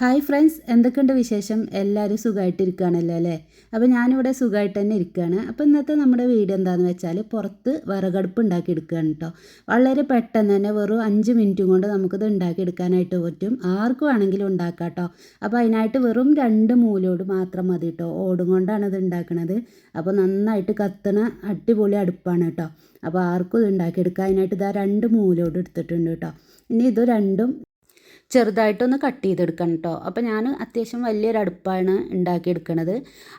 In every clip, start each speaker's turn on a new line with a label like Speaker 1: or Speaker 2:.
Speaker 1: Hi friends എന്തൊക്കെയുണ്ട് വിശേഷം? എല്ലാവരും സുഖമായിട്ടിരിക്കുകയാണല്ലോ അല്ലേ? അപ്പോൾ ഞാനിവിടെ സുഖമായിട്ട് തന്നെ ഇരിക്കുകയാണ്. അപ്പോൾ ഇന്നത്തെ നമ്മുടെ വീഡിയോ എന്താണെന്ന് വെച്ചാൽ പുറത്ത് വിറകടുപ്പ് ഉണ്ടാക്കിയെടുക്കുകയാണ് കേട്ടോ. വളരെ പെട്ടെന്ന് തന്നെ വെറും അഞ്ച് മിനിറ്റും കൊണ്ട് നമുക്കിത് ഉണ്ടാക്കിയെടുക്കാനായിട്ട് പറ്റും. ആർക്കും ആണെങ്കിലും ഉണ്ടാക്കാം കേട്ടോ. അപ്പോൾ അതിനായിട്ട് വെറും രണ്ട് മൂലോട് മാത്രം മതി കേട്ടോ. ഓടും കൊണ്ടാണ് ഇത് ഉണ്ടാക്കുന്നത് അപ്പോൾ നന്നായിട്ട് കത്തണ അടിപൊളി അടുപ്പാണ് കേട്ടോ. അപ്പോൾ ആർക്കും ഇത് ഉണ്ടാക്കിയെടുക്കാം. അതിനായിട്ട് ഇതാ രണ്ട് മൂലോട് എടുത്തിട്ടുണ്ട് കേട്ടോ. ഇനി ഇത് രണ്ടും ചെറുതായിട്ടൊന്ന് കട്ട് ചെയ്തെടുക്കണം കേട്ടോ അപ്പോൾ ഞാൻ അത്യാവശ്യം വലിയൊരു അടുപ്പാണ് ഉണ്ടാക്കിയെടുക്കണത്.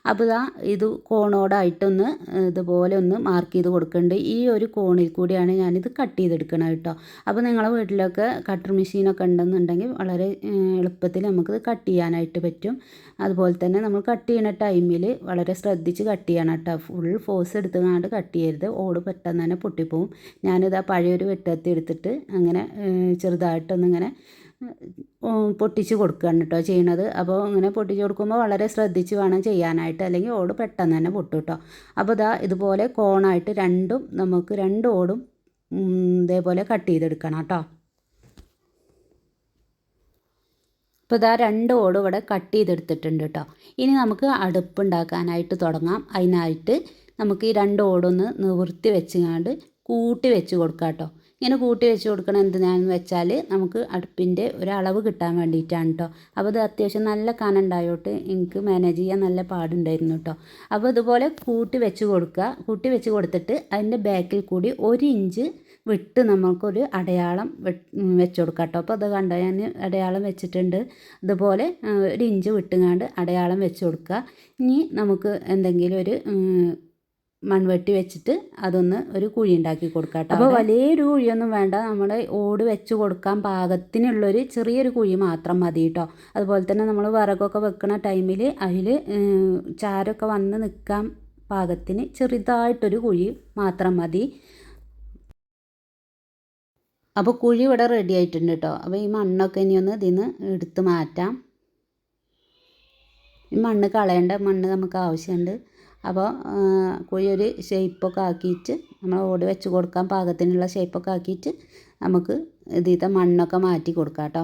Speaker 1: അപ്പോൾ ഇതാ ഇത് കോണോടായിട്ടൊന്ന് ഇതുപോലെ ഒന്ന് മാർക്ക് ചെയ്ത് കൊടുക്കുന്നുണ്ട് ഈ ഒരു കോണിൽ കൂടിയാണ് ഞാനിത് കട്ട് ചെയ്തെടുക്കണത് കേട്ടോ അപ്പോൾ നിങ്ങളെ വീട്ടിലൊക്കെ കട്ടർ മെഷീനൊക്കെ ഉണ്ടെന്നുണ്ടെങ്കിൽ വളരെ എളുപ്പത്തിൽ നമുക്കിത് കട്ട് ചെയ്യാനായിട്ട് പറ്റും. അതുപോലെ തന്നെ നമ്മൾ കട്ട് ചെയ്യുന്ന ടൈമിൽ വളരെ ശ്രദ്ധിച്ച് കട്ട് ചെയ്യണം കേട്ടോ ഫുൾ ഫോഴ്സ് എടുത്തുകൊണ്ട് കട്ട് ചെയ്യരുത്. ഓട് പെട്ടെന്ന് തന്നെ പൊട്ടിപ്പോവും. ഞാനിത് ആ പഴയൊരു വെട്ടത്തി എടുത്തിട്ട് അങ്ങനെ ചെറുതായിട്ടൊന്നിങ്ങനെ പൊട്ടിച്ച് കൊടുക്കുകയാണ് കേട്ടോ ചെയ്യണത്. അപ്പോൾ ഇങ്ങനെ പൊട്ടിച്ച് കൊടുക്കുമ്പോൾ വളരെ ശ്രദ്ധിച്ച് വേണം ചെയ്യാനായിട്ട്. അല്ലെങ്കിൽ ഓട് പെട്ടെന്ന് തന്നെ പൊട്ടും കേട്ടോ. അപ്പോൾ ഇതാ ഇതുപോലെ കോണായിട്ട് രണ്ടും നമുക്ക് രണ്ട് ഓടും ഇതേപോലെ കട്ട് ചെയ്തെടുക്കണം കേട്ടോ. ഇപ്പോൾ ഇതാ രണ്ട് ഓട് ഇവിടെ കട്ട് ചെയ്തെടുത്തിട്ടുണ്ട് കേട്ടോ. ഇനി നമുക്ക് അടുപ്പ് ഉണ്ടാക്കാനായിട്ട് തുടങ്ങാം. അതിനായിട്ട് നമുക്ക് ഈ രണ്ട് ഓടൊന്ന് നിവൃത്തി വെച്ചുകൊണ്ട് കൂട്ടി വെച്ച് കൊടുക്കാം കേട്ടോ. ഇങ്ങനെ കൂട്ടി വെച്ച് കൊടുക്കണം എന്തിനാണെന്ന് വെച്ചാൽ നമുക്ക് അടുപ്പിന്റെ ഒരളവ് കിട്ടാൻ വേണ്ടിയിട്ടാണ് കേട്ടോ അപ്പോൾ ഇത് അത്യാവശ്യം നല്ല കനുണ്ടായോട്ട് എനിക്ക് മാനേജ് ചെയ്യാൻ നല്ല പാടുണ്ടായിരുന്നു കേട്ടോ അപ്പോൾ ഇതുപോലെ കൂട്ടി വെച്ച് കൊടുക്കുക. കൂട്ടി വെച്ച് കൊടുത്തിട്ട് അതിന്റെ ബാക്കിൽ കൂടി ഒരു ഇഞ്ച് വിട്ട് നമുക്കൊരു അടയാളം വെച്ച് കൊടുക്കാം കേട്ടോ അപ്പോൾ അത് കണ്ടോ ഞാൻ അടയാളം വെച്ചിട്ടുണ്ട്. ഇതുപോലെ ഒരു ഇഞ്ച് വിട്ടുങ്ങാണ്ട് അടയാളം വെച്ച് കൊടുക്കുക. ഇനി നമുക്ക് എന്തെങ്കിലും ഒരു മൺവെട്ടി വെച്ചിട്ട് അതൊന്ന് ഒരു കുഴി ഉണ്ടാക്കി കൊടുക്കാം കേട്ടോ അപ്പോൾ വലിയൊരു കുഴിയൊന്നും വേണ്ട. നമ്മൾ ഓട് വെച്ച് കൊടുക്കാൻ പാകത്തിനുള്ളൊരു ചെറിയൊരു കുഴി മാത്രം മതി കേട്ടോ അതുപോലെ തന്നെ നമ്മൾ വിറകൊക്കെ വെക്കുന്ന ടൈമിൽ അതിൽ ചാരമൊക്കെ വന്ന് നിൽക്കാൻ പാകത്തിന് ചെറുതായിട്ടൊരു കുഴി മാത്രം മതി. അപ്പോൾ കുഴി ഇവിടെ റെഡി ആയിട്ടുണ്ട് കേട്ടോ അപ്പോൾ ഈ മണ്ണൊക്കെ ഇനി ഒന്ന് ഇതിൽ നിന്ന് എടുത്ത് മാറ്റാം. ഈ മണ്ണ് കളയേണ്ട മണ്ണ് നമുക്ക് ആവശ്യമുണ്ട്. അപ്പോൾ കുഴി ഒരു ഷേപ്പൊക്കെ ആക്കിയിട്ട് നമ്മൾ ഓട് വെച്ച് കൊടുക്കാൻ പാകത്തിനുള്ള ഷേപ്പൊക്കെ ആക്കിയിട്ട് നമുക്ക് ഇതിലത്തെ മണ്ണൊക്കെ മാറ്റി കൊടുക്കാം കേട്ടോ.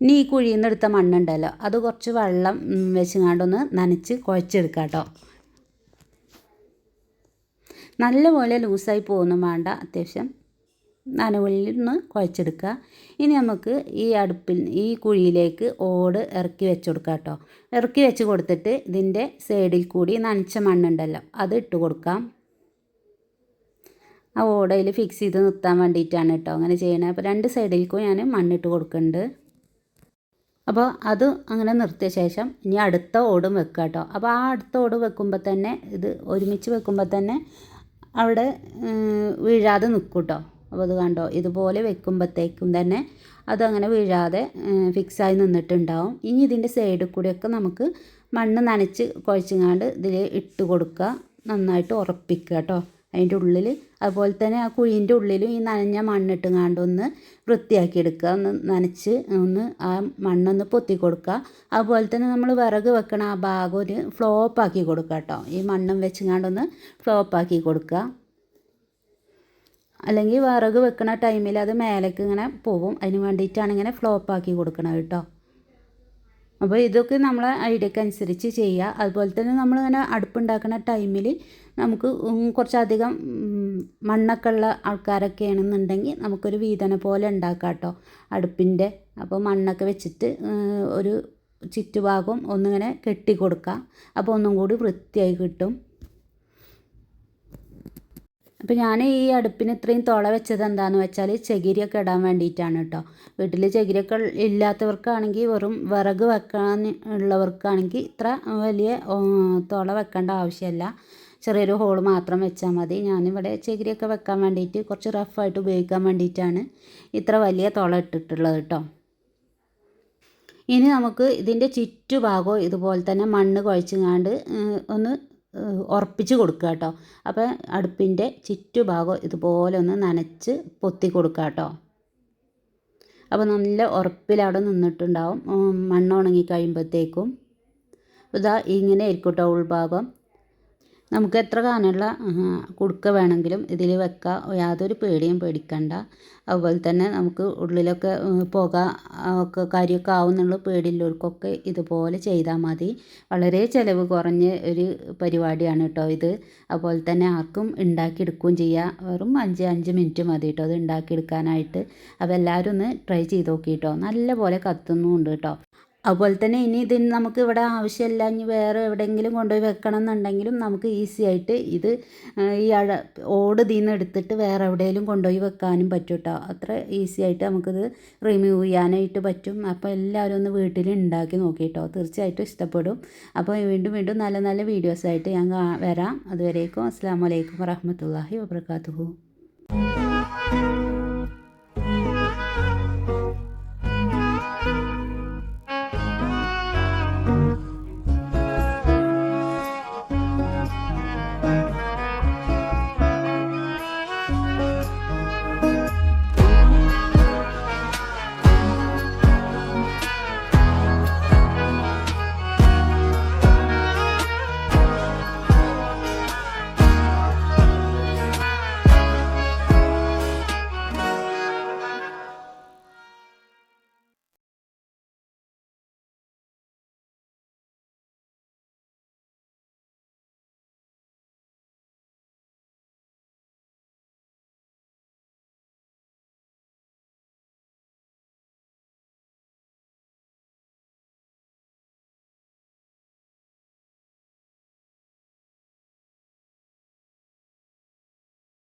Speaker 1: ഇനി ഈ കുഴിയിൽ നിന്ന് എടുത്ത മണ്ണുണ്ടല്ലോ അത് കുറച്ച് വെള്ളം വെച്ചുങ്ങാണ്ടൊന്ന് നനച്ച് കുഴച്ചെടുക്കാം കേട്ടോ. നല്ലപോലെ ലൂസായി പോകുന്നു വേണ്ട അത്യാവശ്യം നനവുള്ളിൽ ഒന്ന് കുഴച്ചെടുക്കുക. ഇനി നമുക്ക് ഈ അടുപ്പിൽ ഈ കുഴിയിലേക്ക് ഓട് ഇറക്കി വെച്ച് കൊടുക്കാം കേട്ടോ. ഇറക്കി വെച്ച് കൊടുത്തിട്ട് ഇതിന്റെ സൈഡിൽ കൂടി നനച്ച മണ്ണുണ്ടല്ലോ അത് ഇട്ട് കൊടുക്കാം. ആ ഓടയിൽ ഫിക്സ് ചെയ്ത് നിർത്താൻ വേണ്ടിയിട്ടാണ് കേട്ടോ അങ്ങനെ ചെയ്യണത് അപ്പോൾ രണ്ട് സൈഡിലേക്കും ഞാൻ മണ്ണിട്ട് കൊടുക്കുന്നുണ്ട്. അപ്പോൾ അത് അങ്ങനെ നിർത്തിയ ശേഷം ഇനി അടുത്ത ഓടും വെക്കുക കേട്ടോ. അപ്പോൾ ആ അടുത്ത ഓട് വെക്കുമ്പോൾ തന്നെ ഇത് ഒരുമിച്ച് വെക്കുമ്പോൾ തന്നെ അവിടെ വീഴാതെ നിൽക്കും കേട്ടോ. അപ്പോൾ അത് കണ്ടോ? ഇതുപോലെ വെക്കുമ്പോഴത്തേക്കും തന്നെ അതങ്ങനെ വീഴാതെ ഫിക്സായി നിന്നിട്ടുണ്ടാവും. ഇനി ഇതിന്റെ സൈഡിൽ കൂടെയൊക്കെ നമുക്ക് മണ്ണ് നനച്ച് കുഴച്ചങ്ങാണ്ട് ഇതിൽ ഇട്ട് കൊടുക്കുക. നന്നായിട്ട് ഉറപ്പിക്കുക കേട്ടോ. അതിന്റെ ഉള്ളിൽ അതുപോലെ തന്നെ ആ കുഴീന്റെ ഉള്ളിലും ഈ നനഞ്ഞ മണ്ണിട്ടുങ്ങാണ്ട് ഒന്ന് വൃത്തിയാക്കി എടുക്കുക. ഒന്ന് നനച്ച് ഒന്ന് ആ മണ്ണൊന്ന് പൊത്തി കൊടുക്കുക. അതുപോലെ തന്നെ നമ്മൾ വിറക് വെക്കണ ആ ഭാഗം ഒരു ഫ്ലോപ്പാക്കി കൊടുക്കുക കേട്ടോ. ഈ മണ്ണും വെച്ചുങ്ങാണ്ടൊന്ന് ഫ്ലോപ്പാക്കി കൊടുക്കുക. അല്ലെങ്കിൽ വിറക് വെക്കുന്ന ടൈമിൽ അത് മേലേക്ക് ഇങ്ങനെ പോകും അതിന് വേണ്ടിയിട്ടാണ് ഇങ്ങനെ ഫ്ലോപ്പാക്കി കൊടുക്കണത് കേട്ടോ അപ്പോൾ ഇതൊക്കെ നമ്മളെ ഐഡിയക്ക് അനുസരിച്ച് ചെയ്യുക അതുപോലെ തന്നെ നമ്മളിങ്ങനെ അടുപ്പുണ്ടാക്കുന്ന ടൈമിൽ നമുക്ക് കുറച്ചധികം മണ്ണൊക്കെ ഉള്ള ആൾക്കാരൊക്കെ ആണെന്നുണ്ടെങ്കിൽ നമുക്കൊരു വീതന പോലെ ഉണ്ടാക്കാം കേട്ടോ അടുപ്പിന്റെ. അപ്പോൾ മണ്ണൊക്കെ വെച്ചിട്ട് ഒരു ചുറ്റുഭാഗം ഒന്നിങ്ങനെ കെട്ടി കൊടുക്കുക അപ്പോൾ ഒന്നും കൂടി വൃത്തിയായി കിട്ടും. അപ്പോൾ ഞാൻ ഈ അടുപ്പിന് ഇത്രയും തുള വെച്ചത് എന്താണെന്ന് വെച്ചാൽ ചകിരിയൊക്കെ ഇടാൻ വേണ്ടിയിട്ടാണ് കേട്ടോ. വീട്ടിൽ ചകിരിയൊക്കെ ഇല്ലാത്തവർക്കാണെങ്കിൽ വെറും വിറക് വെക്കാൻ ഉള്ളവർക്കാണെങ്കിൽ ഇത്ര വലിയ തുള വെക്കേണ്ട ആവശ്യമില്ല. ചെറിയൊരു ഹോൾ മാത്രം വെച്ചാൽ മതി. ഞാനിവിടെ ചകിരിയൊക്കെ വെക്കാൻ വേണ്ടിയിട്ട് കുറച്ച് റഫായിട്ട് ഉപയോഗിക്കാൻ വേണ്ടിയിട്ടാണ് ഇത്ര വലിയ തുള ഇട്ടിട്ടുള്ളത് കേട്ടോ. ഇനി നമുക്ക് ഇതിന്റെ ചുറ്റുഭാഗവും ഇതുപോലെ തന്നെ മണ്ണ് കുഴച്ചുങ്ങാണ്ട് ഒന്ന് ഉറപ്പിച്ച് കൊടുക്കുക കേട്ടോ. അപ്പോൾ അടുപ്പിന്റെ ചുറ്റുഭാഗം ഇതുപോലെ ഒന്ന് നനച്ച് പൊത്തി കൊടുക്കുക കേട്ടോ. അപ്പോൾ നല്ല ഉറപ്പിലവിടെ നിന്നിട്ടുണ്ടാവും. മണ്ണ് ഉണങ്ങി കഴിയുമ്പോഴത്തേക്കും ഇതാ ഇങ്ങനെ ആയിരിക്കും കേട്ടോ ഉൾഭാഗം. നമുക്ക് എത്ര കാനുള്ള കുടുക്ക വേണമെങ്കിലും ഇതിൽ വെക്കാം. യാതൊരു പേടിയും പേടിക്കണ്ട. അതുപോലെ തന്നെ നമുക്ക് ഉള്ളിലൊക്കെ പുക ഒക്കെ കാര്യമൊക്കെ ആവുന്നുള്ള പേടിയുള്ളവർക്കൊക്കെ ഇതുപോലെ ചെയ്താൽ മതി. വളരെ ചിലവ് കുറഞ്ഞ ഒരു പരിപാടിയാണ് കേട്ടോ ഇത്. അതുപോലെ തന്നെ ആർക്കും ഉണ്ടാക്കിയെടുക്കുകയും ചെയ്യാം. വെറും അഞ്ച് അഞ്ച് മിനിറ്റ് മതി കേട്ടോ അത് ഉണ്ടാക്കിയെടുക്കാനായിട്ട്. അപ്പോൾ എല്ലാവരും ഒന്ന് ട്രൈ ചെയ്ത് നോക്കി നല്ല പോലെ കത്തുന്നുമുണ്ട് കേട്ടോ അതുപോലെ തന്നെ ഇനി ഇതിന് നമുക്ക് ഇവിടെ ആവശ്യമില്ല ഇനി വേറെ എവിടെയെങ്കിലും കൊണ്ടുപോയി വെക്കണം എന്നുണ്ടെങ്കിലും നമുക്ക് ഈസി ആയിട്ട് ഇത് ഈ അഴ ഓട് ഇതിൽ നിന്ന് എടുത്തിട്ട് വേറെ എവിടെയെങ്കിലും കൊണ്ടുപോയി വെക്കാനും പറ്റും കേട്ടോ അത്ര ഈസി ആയിട്ട് നമുക്കിത് റിമൂവ് ചെയ്യാനായിട്ട് പറ്റും. അപ്പോൾ എല്ലാവരും ഒന്ന് വീട്ടിൽ ഉണ്ടാക്കി നോക്കി കേട്ടോ തീർച്ചയായിട്ടും ഇഷ്ടപ്പെടും. അപ്പോൾ വീണ്ടും വീണ്ടും നല്ല നല്ല വീഡിയോസായിട്ട് ഞാൻ വരാം. അതുവരേക്കും അസ്സാം വലൈക്കും വറഹമത്തല്ലാഹി വാബർക്കാത്തുഹു